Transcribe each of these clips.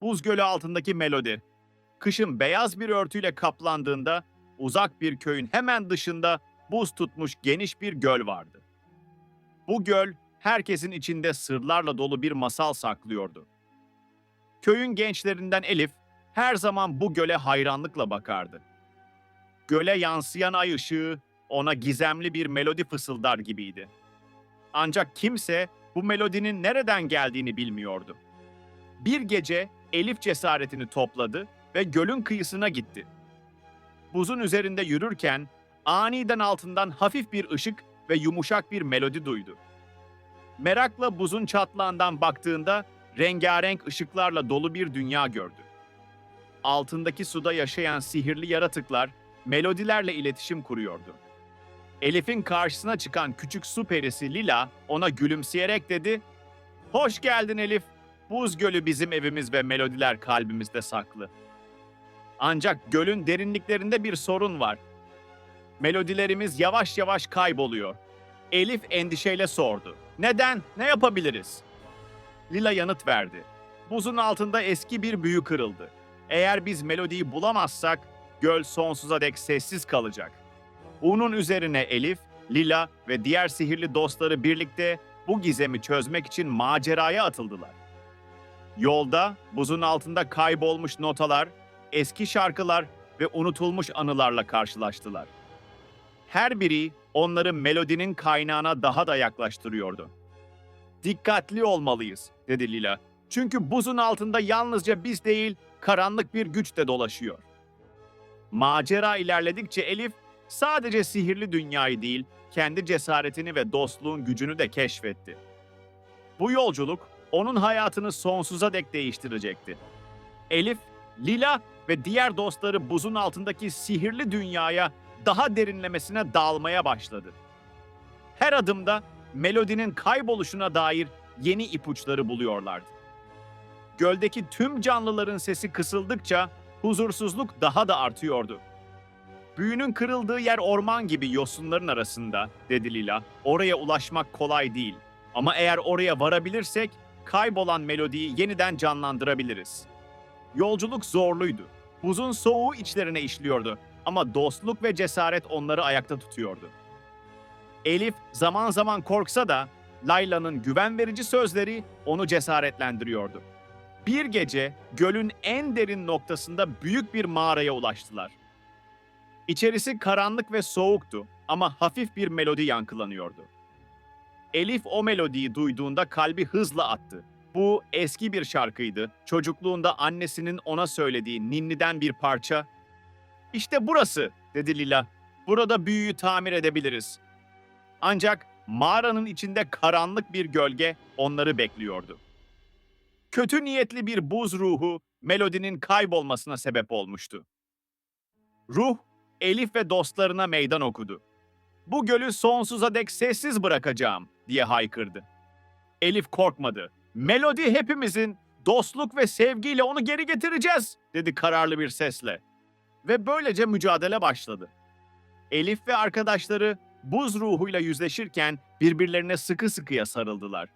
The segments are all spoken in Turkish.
Buz gölü altındaki melodi. Kışın beyaz bir örtüyle kaplandığında uzak bir köyün hemen dışında buz tutmuş geniş bir göl vardı. Bu göl herkesin içinde sırlarla dolu bir masal saklıyordu. Köyün gençlerinden Elif her zaman bu göle hayranlıkla bakardı. Göle yansıyan ay ışığı ona gizemli bir melodi fısıldar gibiydi. Ancak kimse bu melodinin nereden geldiğini bilmiyordu. Bir gece Elif cesaretini topladı ve gölün kıyısına gitti. Buzun üzerinde yürürken aniden altından hafif bir ışık ve yumuşak bir melodi duydu. Merakla buzun çatlağından baktığında rengarenk ışıklarla dolu bir dünya gördü. Altındaki suda yaşayan sihirli yaratıklar melodilerle iletişim kuruyordu. Elif'in karşısına çıkan küçük su perisi Lila ona gülümseyerek dedi, ''Hoş geldin Elif, buz gölü bizim evimiz ve melodiler kalbimizde saklı.'' Ancak gölün derinliklerinde bir sorun var. Melodilerimiz yavaş yavaş kayboluyor. Elif endişeyle sordu. Neden? Ne yapabiliriz? Lila yanıt verdi. Buzun altında eski bir büyü kırıldı. Eğer biz melodiyi bulamazsak göl sonsuza dek sessiz kalacak. Bunun üzerine Elif, Lila ve diğer sihirli dostları birlikte bu gizemi çözmek için maceraya atıldılar. Yolda buzun altında kaybolmuş notalar, eski şarkılar ve unutulmuş anılarla karşılaştılar. Her biri onları melodinin kaynağına daha da yaklaştırıyordu. Dikkatli olmalıyız, dedi Lila. Çünkü buzun altında yalnızca biz değil, karanlık bir güç de dolaşıyor. Macera ilerledikçe Elif sadece sihirli dünyayı değil, kendi cesaretini ve dostluğun gücünü de keşfetti. Bu yolculuk onun hayatını sonsuza dek değiştirecekti. Elif, Lila ve diğer dostları buzun altındaki sihirli dünyaya daha derinlemesine dalmaya başladı. Her adımda melodinin kayboluşuna dair yeni ipuçları buluyorlardı. Göldeki tüm canlıların sesi kısıldıkça huzursuzluk daha da artıyordu. Büyünün kırıldığı yer orman gibi yosunların arasında, dedi Lila. Oraya ulaşmak kolay değil. Ama eğer oraya varabilirsek kaybolan melodiyi yeniden canlandırabiliriz. Yolculuk zorluydu. Buzun soğuğu içlerine işliyordu ama dostluk ve cesaret onları ayakta tutuyordu. Elif zaman zaman korksa da Layla'nın güven verici sözleri onu cesaretlendiriyordu. Bir gece gölün en derin noktasında büyük bir mağaraya ulaştılar. İçerisi karanlık ve soğuktu ama hafif bir melodi yankılanıyordu. Elif o melodiyi duyduğunda kalbi hızla attı. Bu eski bir şarkıydı. Çocukluğunda annesinin ona söylediği ninniden bir parça. İşte burası, dedi Lila. Burada büyüyü tamir edebiliriz. Ancak mağaranın içinde karanlık bir gölge onları bekliyordu. Kötü niyetli bir buz ruhu melodinin kaybolmasına sebep olmuştu. Ruh, Elif ve dostlarına meydan okudu. Bu gölü sonsuza dek sessiz bırakacağım diye haykırdı. Elif korkmadı. Melodi hepimizin, dostluk ve sevgiyle onu geri getireceğiz dedi kararlı bir sesle. Ve böylece mücadele başladı. Elif ve arkadaşları buz ruhuyla yüzleşirken birbirlerine sıkı sıkıya sarıldılar.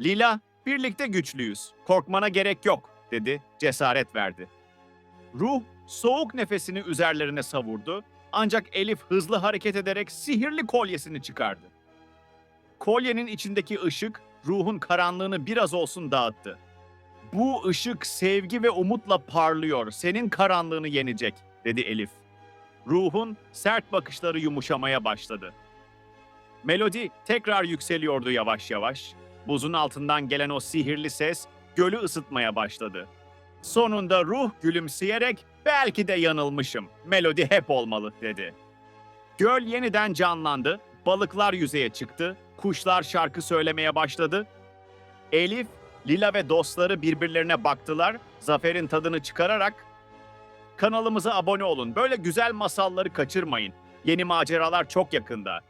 Lila, birlikte güçlüyüz, korkmana gerek yok dedi, cesaret verdi. Ruh, soğuk nefesini üzerlerine savurdu ancak Elif hızlı hareket ederek sihirli kolyesini çıkardı. Kolyenin içindeki ışık ruhun karanlığını biraz olsun dağıttı. Bu ışık sevgi ve umutla parlıyor, senin karanlığını yenecek, dedi Elif. Ruhun sert bakışları yumuşamaya başladı. Melodi tekrar yükseliyordu yavaş yavaş. Buzun altından gelen o sihirli ses gölü ısıtmaya başladı. Sonunda ruh gülümseyerek belki de yanılmışım. Melodi hep olmalı dedi. Göl yeniden canlandı, balıklar yüzeye çıktı, kuşlar şarkı söylemeye başladı. Elif, Lila ve dostları birbirlerine baktılar, zaferin tadını çıkararak Kanalımıza abone olun. Böyle güzel masalları kaçırmayın. Yeni maceralar çok yakında.